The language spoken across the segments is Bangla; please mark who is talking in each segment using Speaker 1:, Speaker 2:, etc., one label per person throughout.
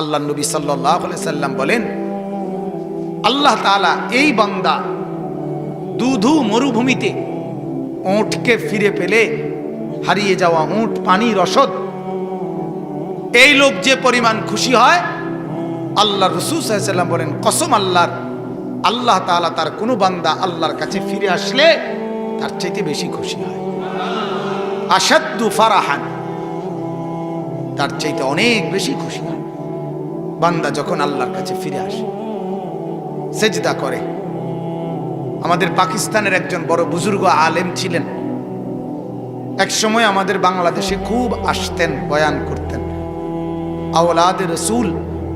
Speaker 1: আল্লাহ নবী সাল্লাহ সাল্লাম বলেন, আল্লাহ তাআলা এই বান্দা দুধু মরুভূমিতে ওঁটকে ফিরে পেলে হারিয়ে যাওয়া উঁট পানি রসদ, এই লোক যে পরিমাণ খুশি হয়, আল্লাহ রসুল বলেন, কসম আল্লাহর, আল্লাহ তাআলা তার কোনো বান্দা আল্লাহর কাছে ফিরে আসলে তার চাইতে বেশি খুশি হয়। আসাদ্দু ফারাহান, তার চাইতে অনেক বেশি খুশি হয়। বান্দা যখন আল্লাহর কাছে ফিরে আসে, সেজদা করে। আমাদের পাকিস্তানের একজন বড় বুজুর্গ আলেম ছিলেন। এক সময় আমাদের বাংলাদেশে খুব আসতেন, বয়ান করতেন। আওলাদ রসুল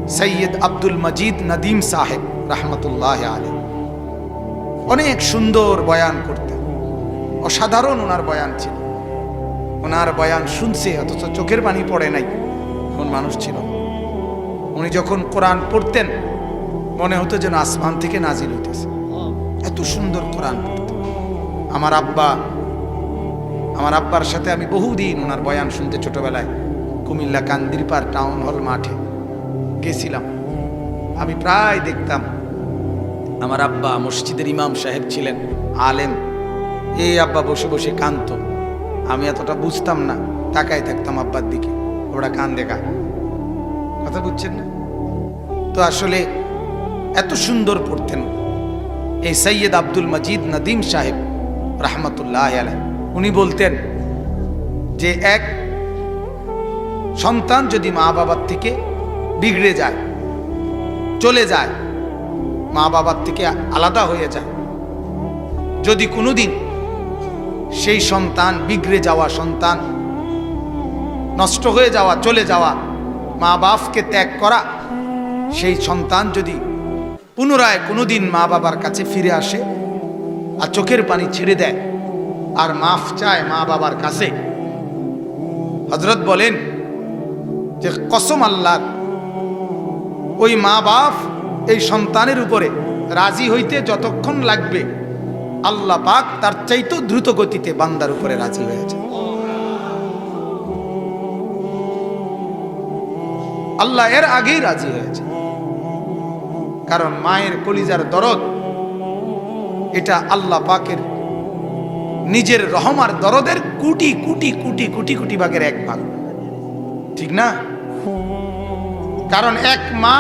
Speaker 1: সৈয়দ আব্দুল মজিদ নদীম সাহেব, রহমতুল্লাহ আলম অনেক সুন্দর বয়ান করতেন। অসাধারণ ওনার বয়ান ছিল। ওনার বয়ান শুনছে, অথচ চোখের পানি পড়ে নাই। কোন মানুষ ছিল উনি যখন কোরআন পড়তেন, মনে হতো যেন আসমান থেকে নাজিল হইতেছে। এত সুন্দর কোরআন পড়তেন আমার আব্বা, আমার আব্বার সাথে আমি বহুদিন ওনার বয়ান শুনতে ছোটবেলায় কুমিল্লা কান্দিরপাড় টাউন হল মাঠে গেছিলাম। আমি প্রায় দেখতাম আমার আব্বা মসজিদের ইমাম সাহেব ছিলেন, আলেম। এই আব্বা বসে বসে কান্ত আমি এতটা বুঝতাম না তাকাই থাকতাম আব্বার দিকে। ওরা কান দেখা কথা বুঝছেন না? তো আসলে এত সুন্দর পড়তেন। এই সৈয়দ আব্দুল মজিদ নদীম সাহেব রহমতুল্লাহ আলাই উনি বলতেন যে, এক সন্তান যদি মা বাবার থেকে বিগড়ে যায়, চলে যায় মা বাবার থেকে আলাদা হয়ে যায়, যদি কোনোদিন সেই সন্তান বিগড়ে যাওয়া, সন্তান নষ্ট হয়ে যাওয়া, চলে যাওয়া মা বাপকে ত্যাগ করা সেই সন্তান যদি পুনরায় কোনোদিন মা বাবার কাছে ফিরে আসে আর চোখের পানি ছেড়ে দেয় আর মাফ চায় মা বাবার কাছে হজরত বলেন যে কসম আল্লাহ ওই মা বাপ এই সন্তানের উপরে রাজি হইতে যতক্ষণ লাগবে আল্লাহ পাক তার চাইতো দ্রুত গতিতে বান্দার উপরে রাজি হয়েছে। আল্লাহ এর আগেই রাজি হয়েছে। কারণ মায়ের কলিজার দরদ, এটা আল্লাহ পাকের নিজের রহমার দরদের কুটি কুটি কুটি কুটি কুটি ভাগের এক ভাগ। ঠিক না? কারণ এক মা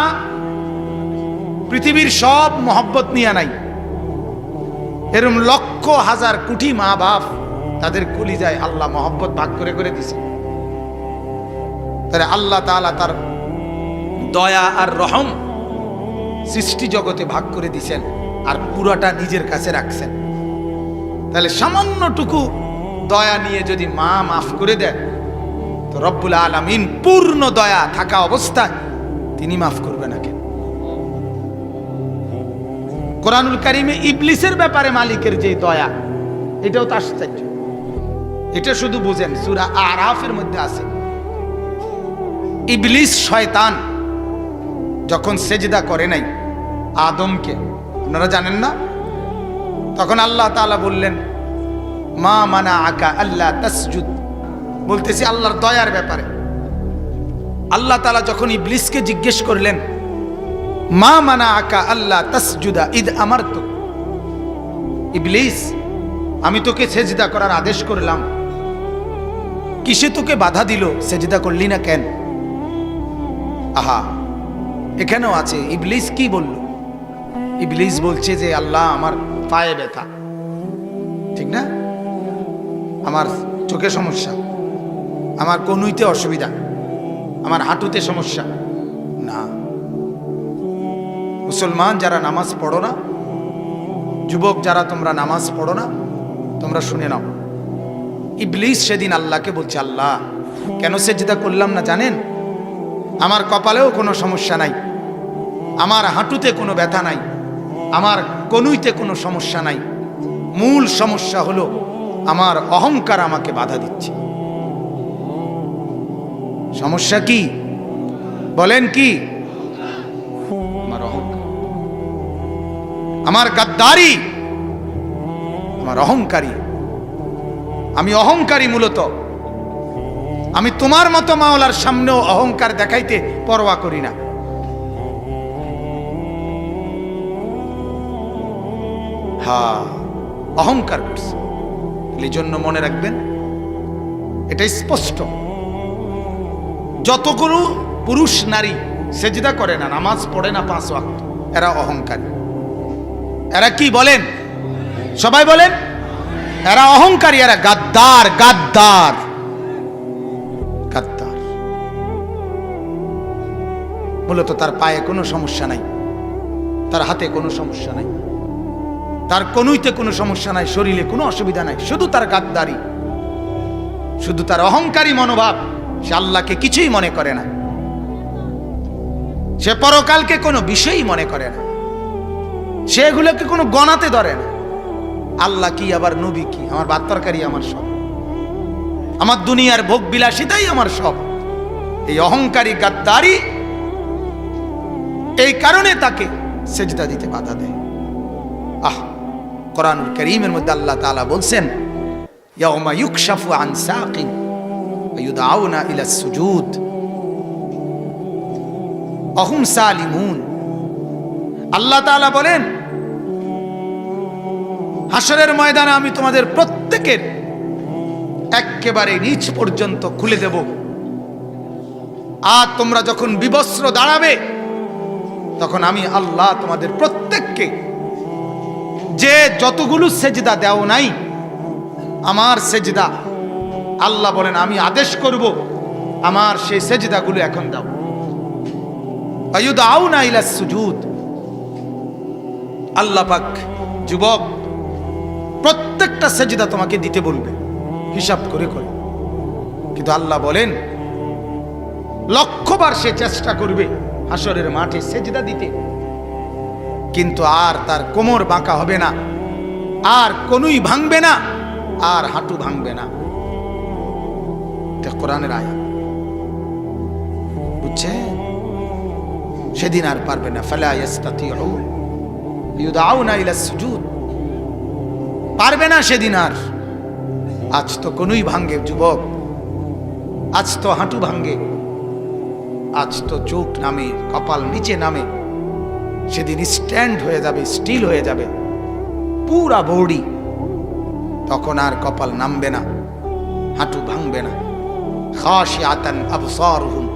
Speaker 1: পৃথিবীর সব মহব্বত নিয়ে নাই। এরম লক্ষ হাজার কোটি মা বাপ তাদের কলিজায় আল্লাহ মহব্বত ভাগ করে করে দিছে। তাহলে আল্লাহ তাআলা তার দয়া আর রহম সৃষ্টি জগতে ভাগ করে দিছেন আর পুরাটা নিজের কাছে রাখছেন। তাহলে সামান্যটুকু দয়া নিয়ে যদি মা মাফ করে দেয় তো রব্বুল আলমিন পূর্ণ দয়া থাকা অবস্থায় তিনি মাফ করবে না কেন কোরআনুল কারিমে ইবলিসের ব্যাপারে মালিকের যে দয়া, এটাও তো আশ্চর্য। এটা শুধু বুঝেন, সুরা আরাফের মধ্যে আছে। ইবলিস শয়তান যখন সেজদা করে নাই আদমকে, আপনারা জানেন না? তখন আল্লাহ তালা বললেন, মা মানা আকা আল্লাহ তসজুদ। বলতেছি, আল্লাহর দয়ার ব্যাপারে। আল্লাহ তাআলা যখন ইবলিসকে জিজ্ঞেস করলেন, মা মানা আকা আল্লাহ তসজুদা ঈদ আমার তো ইবলিস, আমি তোকে সেজদা করার আদেশ করলাম। কিসে তোকে বাধা দিল? সেজদা করলি না কেন? আহা এখানেও আছে, ইবলিস কি বলল? ইবলিস বলছে যে, আল্লাহ আমার পায়ে ব্যথা। ঠিক না? আমার চোখে সমস্যা। আমার কনুইতে অসুবিধা। আমার হাঁটুতে সমস্যা। না। মুসলমান যারা নামাজ পড়ো না, যুবক যারা তোমরা নামাজ পড়ো না, তোমরা শুনে নাও। ইবলিস সেদিন আল্লাহকে বলছে, আল্লাহ, কেন সে যেটা করলাম না জানেন? আমার কপালেও কোনো সমস্যা নাই। আমার হাঁটুতে কোনো ব্যথা নাই। আমার কনুইতে কোনো সমস্যা নাই। মূল সমস্যা হলো আমার অহংকার আমাকে বাধা দিচ্ছে। সমস্যা কি? বলেন কি? আমার আমার গাদ্দারি আমার অহংকারী। আমি অহংকারী মূলত। আমি তোমার মতো মাওলার সামনেও অহংকার দেখাইতে পরোয়া করি না। হা, অহংকার করছে। এই জন্য মনে রাখবেন, এটা স্পষ্ট। যতগুলো পুরুষ, নারী সেজদা করে না, নামাজ পড়ে না পাঁচ ওয়াক্ত, এরা অহংকারী। এরা কি বলেন? সবাই বলেন? এরা অহংকারী, এরা গাদ্দার গাদ্দার। মূলত তার পায়ে কোনো সমস্যা নাই। তার হাতে কোনো সমস্যা নাই। তার কনুইতে কোনো সমস্যা নাই, শরীরে কোনো অসুবিধা নাই, শুধু তার গাদ্দারি। শুধু তার অহংকারী মনোভাব, সে আল্লাহকে কিছুই মনে করে না। সে পরকালকে কোনো বিষয়ই মনে করে না। সে এগুলোকে কোনো গণাতে ধরে না। আল্লাহ কি, আবার নবী কি? আমার বাত্তরকারী আমার সব। আমার দুনিয়ার ভোগ বিলাসিতাই আমার সব। এই অহংকারী গাদ্দারি এই কারণে তাকে সেজদা দিতে বাধা দেয়। আহ, কোরআনুল করিমের মধ্যে আল্লাহ তাআলা বলছেন আন আল্লাহ তাআলা বলেন হাসরের ময়দানে আমি তোমাদের প্রত্যেকের একেবারে নিচ পর্যন্ত খুলে দেব। আর তোমরা যখন বিবস্ত্র দাঁড়াবে তখন আমি আল্লাহ তোমাদের প্রত্যেককে যে যতগুলো সেজদা দেও নাই, আমার সেজদা আল্লাহ বলেন, আমি আদেশ করব, আমার সেই সেজদাগুলো এখন দাও। আয়ুদাও না ইলা সুজুদ। আল্লাহ পাক যুবক, প্রত্যেকটা সেজদা তোমাকে দিতে বলবে, হিসাব করে করে। কিন্তু আল্লাহ বলেন, লক্ষবার সে চেষ্টা করবে হাসরের মাঠে সেজদা দিতে। কিন্তু আর তার কোমর বাঁকা হবে না, আর কোনুই ভাঙবে না, আর হাঁটু ভাঙবে না। কোরআনের আয়া বুঝছে সেদিন আর পারবে না। ফালা পারবে না সেদিন আর। আজ তো কোনুই ভাঙ্গে যুবক, আজ তো হাঁটু ভাঙ্গে আজ তো চোখ নামে, কপাল নিচে নামে। সেদিন স্ট্যান্ড হয়ে যাবে, স্টিল হয়ে যাবে, পুরা বৌড়ি। তখন আর কপাল নামবে না, হাঁটু ভাঙবে না। খাসি আতান আবসারহুম,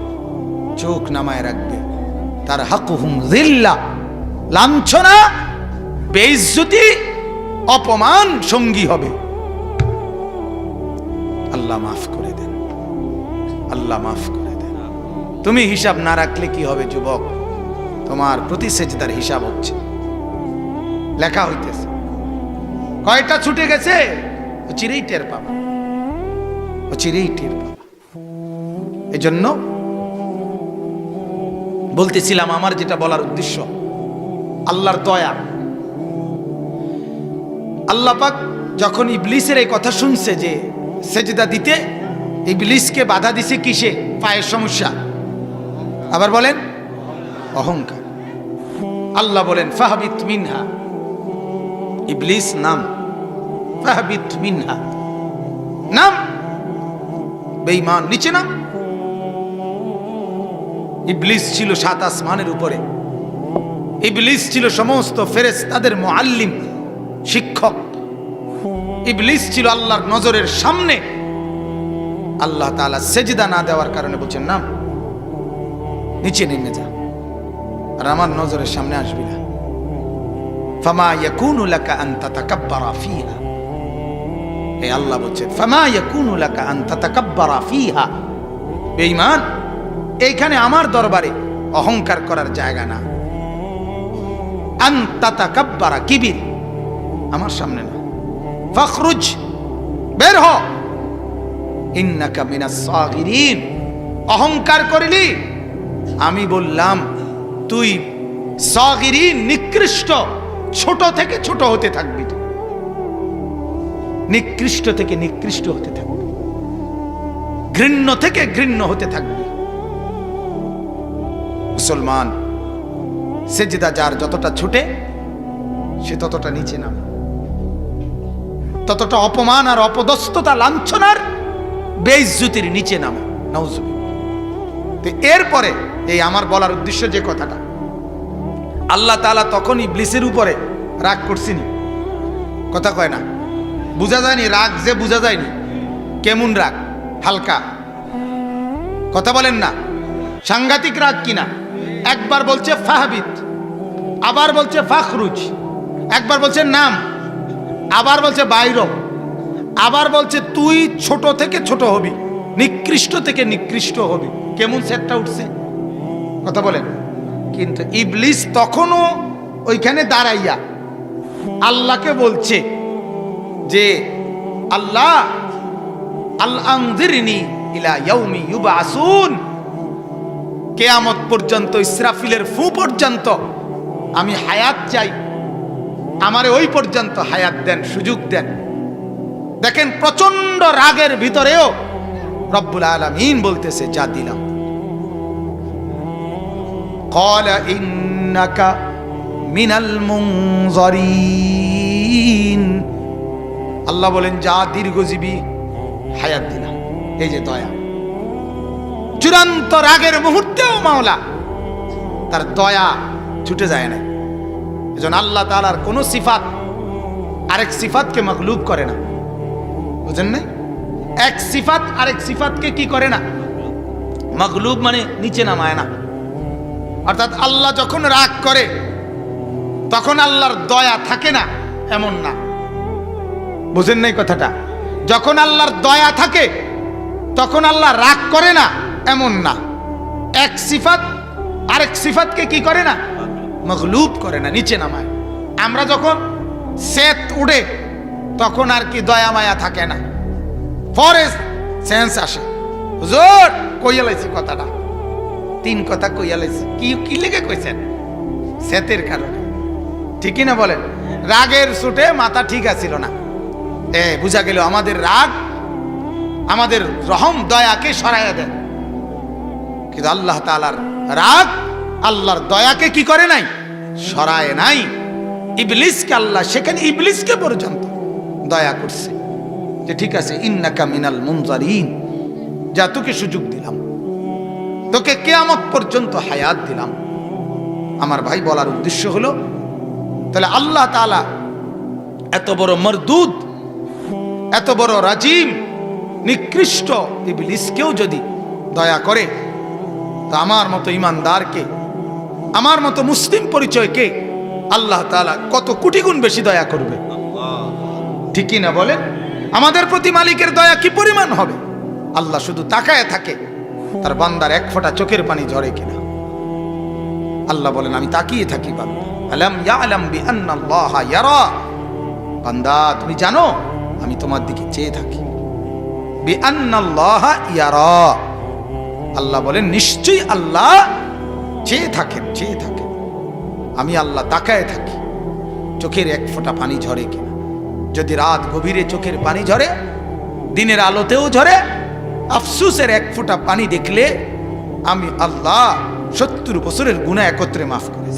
Speaker 1: চোখ নামায় রাখবে। তার হাকুহুম জিল্লা, লাঞ্ছনা, বেইজ্জতি, অপমান সঙ্গী হবে। আল্লাহ মাফ করে দেন, আল্লাহ মাফ করে তুমি হিসাব না রাখলে কি হবে, যুবক? তোমার প্রতি সেজদার হিসাব হচ্ছে। লেখা হইতেছে। কয়টা ছুটে গেছে? ও চিরেই টের পাবা। ও চিরেই টের পাবা। এজন্য বলতেছিলাম আমার যেটা বলার উদ্দেশ্য, আল্লাহর দয়া। আল্লাহ পাক যখন ইবলিসের এই কথা শুনছে যে সেজদা দিতে, ইবলিসকে বাধা দিছে কিসে? পায়ের সমস্যা। আবার বলেন, অহংকার। আল্লাহ বলেন, ফাহাবিত মিনহা। ইবলিস, নাম। ফাহাবিত মিনহা। নাম। বেঈমান, নিচে নাম। ইবলিস ছিল সাত আসমানের উপরে। ইবলিস ছিল সমস্ত ফেরেস তাদের মোয়াল্লিম শিক্ষক। ইবলিস ছিল আল্লাহর নজরের সামনে। আল্লাহ তাআলা সেজদা না দেওয়ার কারণে বলছেন, নাম। নিচে নেমে যা। আর আমার নজরের সামনে আসবি না। ফামা ইয়াকুনু লাকা আন তাতাকাব্বারা ফিহা। এই আল্লাহ বলছেন, ফামা ইয়াকুনু লাকা আন তাতাকাব্বারা ফিহা। বেঈমান, এইখানে আমার দরবারে অহংকার করার জায়গা না। আন তাতাকাব্বারা কিবির, আমার সামনে না। ফখরুজ, বের হ। ইন্নাকা মিনাস সাগিরিন। অহংকার করিলি আমি বললাম, তুই সগিরি নিকৃষ্ট, ছোট থেকে ছোট হতে থাকবি নিকৃষ্ট থেকে নিকৃষ্ট হতে থাকবি। ঘৃণ্য থেকে ঘৃণ্য হতে থাকবি। মুসলমান, সেজদা যার যতটা ছুটে, সে ততটা নিচে নাম। ততটা অপমান আর অপদস্থতা, লাঞ্ছনার বেইজ্জুতির নিচে নামে। নওজুবি তো এরপরে এই আমার বলার উদ্দেশ্য যে কথাটা। আল্লাহ তাআলা তখন ইবলিসের উপরে রাগ করছিনি। কথা কয় না। বোঝা যায়নি রাগ যে বোঝা যায়নি। কেমন রাগ? হালকা। কথা বলেন না। সাংঘাতিক রাগ কিনা? একবার বলছে ফাহবিদ আবার বলছে ফাখরুজ, একবার বলছে নাম, আবার বলছে বাইর আবার বলছে তুই ছোট থেকে ছোট হবি, নিকৃষ্ট থেকে নিকৃষ্ট হবি। কেমন সেটটা উঠছে? কথা বলেন। কিন্তু ইবলিস তখনও ওইখানে দাঁড়াইয়া আল্লাহকে বলছে যে, আল্লাহ আল আনজিরনি ইলা ইয়াউমি ইউবাসুন। কেয়ামত পর্যন্ত, ইসরাফিলের ফু পর্যন্ত আমি হায়াত চাই। আমারে ওই পর্যন্ত হায়াত দেন, সুযোগ দেন। দেখেন প্রচণ্ড রাগের ভিতরেও রব্বুল আলামিন বলতেছে, যা দিলাম। قال إنك من المنظرين আল্লাহ বলেন যা দীর্ঘজীবী হায়াত দিলাম এই যে দয়া চূড়ান্ত রাগের মুহূর্তেও মাওলা তার দয়া ছুটে যায় না এজন আল্লাহ তালার কোনো সিফাত আরেক সিফাতকে মখলুব করে না বুঝেন নাই এক সিফাত আরেক সিফাতকে কি করে না মখলুব মানে নিচে নামায় না অর্থাৎ আল্লাহ যখন রাগ করে, তখন আল্লাহর দয়া থাকে না, এমন না। বুঝেন নাই কথাটা? যখন আল্লাহর দয়া থাকে, তখন আল্লাহ রাগ করে না, এমন না। এক সিফাত, আরেক সিফাতকে কি করে না? মগলুব করে না, নিচে নামায়। আমরা যখন সেত উড়ে, তখন আর কি দয়া মায়া থাকে না। ফরেস্ট সেন্স আসে। হুজুর, কইয়া লাইছি কথাটা। তিন কথা কইয়া লাইছি। কি কি লেগে কইছেন? সেতের কারণে। ঠিকই না বলেন? রাগের সুটে মাথা ঠিক আছিল না। এ, বুঝা গেল আমাদের রাগ, আমাদের রহম দয়াকে সরাইয়া দেন। কিন্তু আল্লাহ তালার রাগ, আল্লাহর দয়াকে কি করে নাই? সরায় নাই। ইবলিসকে আল্লাহ সেখানে ইবলিসকে পর্যন্ত দয়া করছে। যে ঠিক আছে, ইন্নাকা মিনাল মুনজারিন। যা তোকে সুযোগ দিলাম। তোকে কেয়ামত পর্যন্ত হায়াত দিলাম। আমার ভাই বলার উদ্দেশ্য হলো, তাহলে আল্লাহ তালা এত বড় মরদুদ এত বড় রাজিম, নিকৃষ্ট ইবলিসকেও যদি দয়া করে, তা আমার মতো ইমানদারকে, আমার মতো মুসলিম পরিচয়কে আল্লাহ তালা কত কোটি গুণ বেশি দয়া করবে। ঠিকই না বলেন? আমাদের প্রতি মালিকের দয়া কি পরিমাণ হবে? আল্লাহ শুধু তাকায় থাকে তার বান্দার এক ফোঁটা চোখের পানি ঝরে কিনা। আল্লাহ বলেন, আমি তাকিয়ে থাকি বান্দা। তুমি জানো, আমি তোমার দিকে চেয়ে থাকি। আল্লাহ বলেন, নিশ্চয়ই আল্লাহ চেয়ে থাকেন চেয়ে থাকেন। আমি আল্লাহ তাকায় থাকি, চোখের এক ফোঁটা পানি ঝরে কিনা। যদি রাত গভীরে চোখের পানি ঝরে, দিনের আলোতেও ঝরে আফসুসের এক ফোঁটা পানি দেখলে আমি আল্লাহ সত্তর বছরের গুণা একত্রে মাফ করে।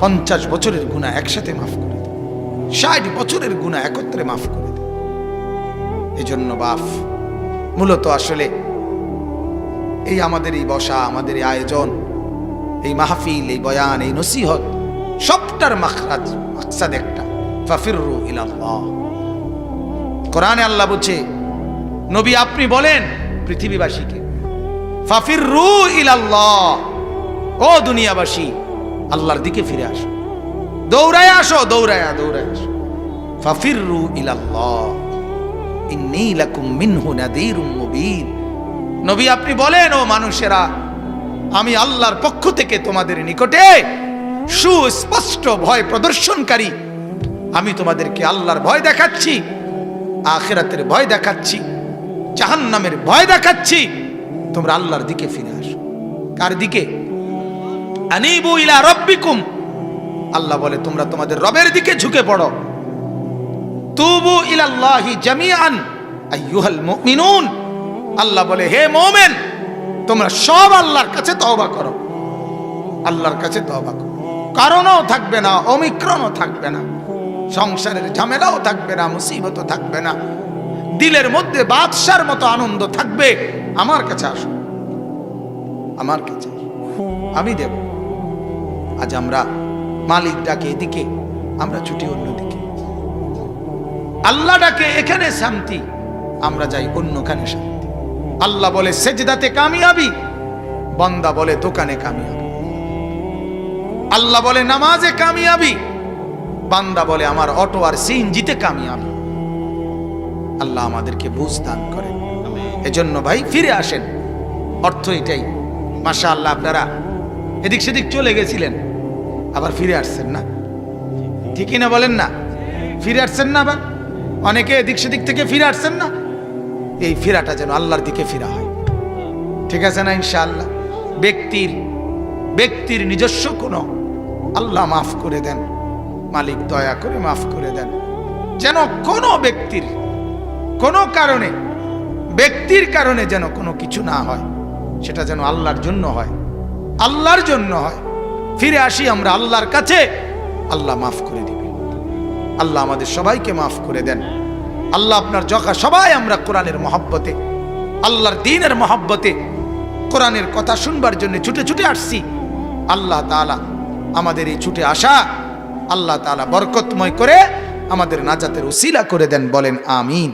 Speaker 1: পঞ্চাশ বছরের গুণা একসাথে মাফ করে দেয় ষাট বছরের গুণা একত্রে মাফ করে দেয় এজন্য বাফ মূলত আসলে এই আমাদের এই বসা আমাদের এই আয়োজন এই মাহফিল এই বয়ান এই নসিহত সবটার মাখরাজ মাকসাদ একটা। ফাফিরু ইলাল্লাহ। কোরআনে আল্লাহ বলছে নবী, আপনি বলেন পৃথিবীবাসীকে ফাফিরু ইলাল্লাহ ও দুনিয়াবাসী, আল্লাহর দিকে ফিরে আসো। দৌড়ায় আসো, দৌড়ায় দৌড়ায় আসো। ফাফিরু ইলাল্লাহ ইন্নী লাকুম মিনহু নাযীরুম মুবিন নবী, আপনি বলেন, ও মানুষেরা, আমি আল্লাহর পক্ষ থেকে তোমাদের নিকটে সুস্পষ্ট ভয় প্রদর্শনকারী। আমি তোমাদেরকে আল্লাহর ভয় দেখাচ্ছি, আখেরাতের ভয় দেখাচ্ছি। জাহান্নামের ভয় দেখাচ্ছি। তোমরা আল্লাহর দিকে ফিরে আসো। কার দিকে? আল্লাহ বলে, তোমরা তোমাদের রবের দিকে ঝুঁকে পড়ো। তুবু ইলাল্লাহি জামিআন, আইয়ুহাল মুমিনুন। আল্লাহ বলে, হে মোমেন, তোমরা সব আল্লাহর কাছে তওবা করো। আল্লাহর কাছে তওবা করো। কারণও থাকবে না, অমিক্রণও থাকবে না। সংসারের ঝামেলাও থাকবে না, মুসিবতও থাকবে না। দিলের মধ্যে বাদশার মতো আনন্দ থাকবে। আমার কাছে আসো। আমার কাছে আমি দেব। আজ আমরা মালিক ডাকে এদিকে, আমরা ছুটি অন্যদিকে আল্লাহ ডাকে, এখানে শান্তি, আমরা যাই অন্যখানে শান্তি। আল্লাহ বলে, সেজদাতে কামিয়াবি? বান্দা বলে, দোকানে কামিয়াবি। আল্লাহ বলে, নামাজে কামিয়াবি? বান্দা বলে, আমার অটো আর সিএনজিতে কামিয়াবি। আল্লাহ আমাদেরকে বুঝ দান করেন এজন্য ভাই ফিরে আসেন। অর্থ এটাই। মাশা আল্লাহ আপনারা এদিক সেদিক চলে গেছিলেন। আবার ফিরে আসছেন না? ঠিকই না বলেন না? ফিরে আসছেন না আবার? অনেকে এদিক সেদিক থেকে ফিরে আসছেন না? এই ফিরাটা যেন আল্লাহর দিকে ফিরা হয়। ঠিক আছে না ইনশাআল্লাহ? ব্যক্তির ব্যক্তির নিজস্ব কোনো আল্লাহ মাফ করে দেন। মালিক দয়া করে মাফ করে দেন। যেন কোনো ব্যক্তির কোনো কারণে, ব্যক্তির কারণে যেন কোনো কিছু না হয়, সেটা যেন আল্লাহর জন্য হয়, আল্লাহর জন্য হয়। ফিরে আসি আমরা আল্লাহর কাছে, আল্লাহ মাফ করে দিবেন। আল্লাহ আমাদের সবাইকে মাফ করে দেন। আল্লাহ আপনার জখা সবাই আমরা কোরআনের মহব্বতে, আল্লাহর দিনের মহব্বতে, কোরআনের কথা শুনবার জন্য ছুটে ছুটে আসছি। আল্লাহ তাআলা আমাদের এই ছুটে আসা, আল্লাহ তাআলা বরকতময় করে আমাদের নাজাতের উসিলা করে দেন বলেন, আমিন।